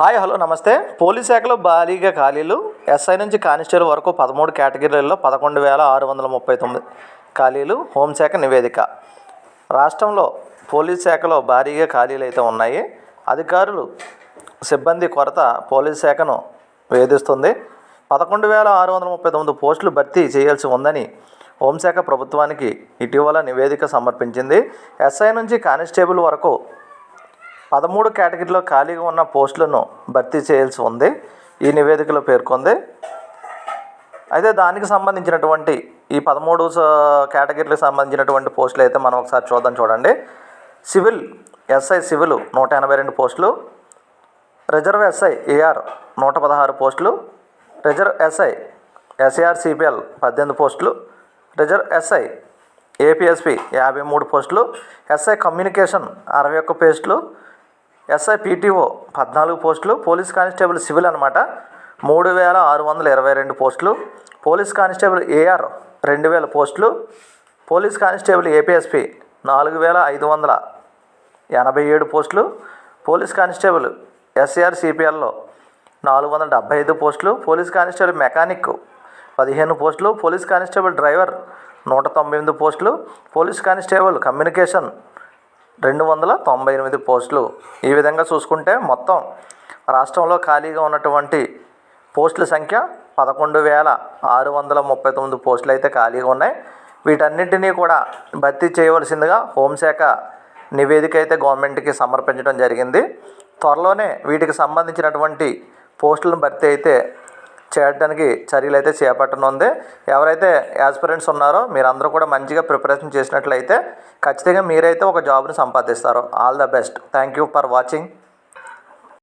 Hi hello నమస్తే. Police శాఖలో భారీగా ఖాళీలు. ఎస్ఐ నుంచి కానిస్టేబుల్ వరకు పదమూడు కేటగిరీలలో పదకొండు వేల ఆరు వందల ముప్పై తొమ్మిది ఖాళీలు హోంశాఖ నివేదిక. రాష్ట్రంలో పోలీస్ శాఖలో భారీగా ఖాళీలు అయితే ఉన్నాయి. అధికారులు సిబ్బంది కొరత పోలీస్ శాఖను వేధిస్తుంది. పదకొండు వేల ఆరు వందల ముప్పై తొమ్మిది పోస్టులు భర్తీ చేయాల్సి ఉందని హోంశాఖ ప్రభుత్వానికి ఇటీవల నివేదిక సమర్పించింది. ఎస్ఐ నుంచి కానిస్టేబుల్ వరకు పదమూడు కేటగిరీలో ఖాళీగా ఉన్న పోస్టులను భర్తీ చేయాల్సి ఉంది. ఈ నివేదికలో పేర్కొంది. అయితే దానికి సంబంధించినటువంటి ఈ పదమూడు కేటగిరీలకు సంబంధించినటువంటి పోస్టులు అయితే మనం ఒకసారి చూద్దాం చూడండి. సివిల్ ఎస్ఐ సివిల్ నూట ఎనభై రెండు పోస్టులు. రిజర్వ్ ఎస్ఐ ఏఆర్ నూట పదహారు పోస్టులు. రిజర్వ్ ఎస్ఐ ఎస్ఏఆర్ సిపిఎల్ పద్దెనిమిది పోస్టులు. రిజర్వ్ ఎస్ఐ ఏపీఎస్పి యాభై మూడు పోస్టులు. ఎస్ఐ కమ్యూనికేషన్ అరవై ఒక్క పోస్టులు. ఎస్ఐ పీటీఓ పద్నాలుగు పోస్టులు పోలీస్ కానిస్టేబుల్ సివిల్ అనమాట మూడు వేల ఆరు వందల ఇరవై రెండు పోస్టులు. పోలీస్ కానిస్టేబుల్ ఏఆర్ రెండు వేల పోస్టులు. పోలీస్ కానిస్టేబుల్ ఏపీఎస్పి నాలుగు వేల ఐదు వందల ఎనభై ఏడు పోస్టులు. పోలీస్ కానిస్టేబుల్ ఎస్ఆర్ సిపిఎల్లో నాలుగు వందల డెబ్బై ఐదు పోస్టులు. పోలీస్ కానిస్టేబుల్ మెకానిక్ పదిహేను పోస్టులు. పోలీస్ కానిస్టేబుల్ డ్రైవర్ నూట తొంభై ఎనిమిది పోస్టులు. పోలీస్ కానిస్టేబుల్ కమ్యూనికేషన్ రెండు వందల తొంభై ఎనిమిది పోస్టులు. ఈ విధంగా చూసుకుంటే మొత్తం రాష్ట్రంలో ఖాళీగా ఉన్నటువంటి పోస్టుల సంఖ్య పదకొండు వేల ఆరు వందల ముప్పై తొమ్మిది పోస్టులు అయితే ఖాళీగా ఉన్నాయి. వీటన్నింటినీ కూడా భర్తీ చేయవలసిందిగా హోంశాఖ నివేదిక అయితే గవర్నమెంట్కి సమర్పించడం జరిగింది. త్వరలోనే వీటికి సంబంధించినటువంటి పోస్టులను భర్తీ అయితే చేయడానికి చర్యలు అయితే చేపట్టనుంది. ఎవరైతే యాస్పిరెంట్స్ ఉన్నారో మీరందరూ కూడా మంచిగా ప్రిపరేషన్ చేసినట్లయితే ఖచ్చితంగా మీరైతే ఒక జాబ్ని సంపాదిస్తారు. All the best thank you for watching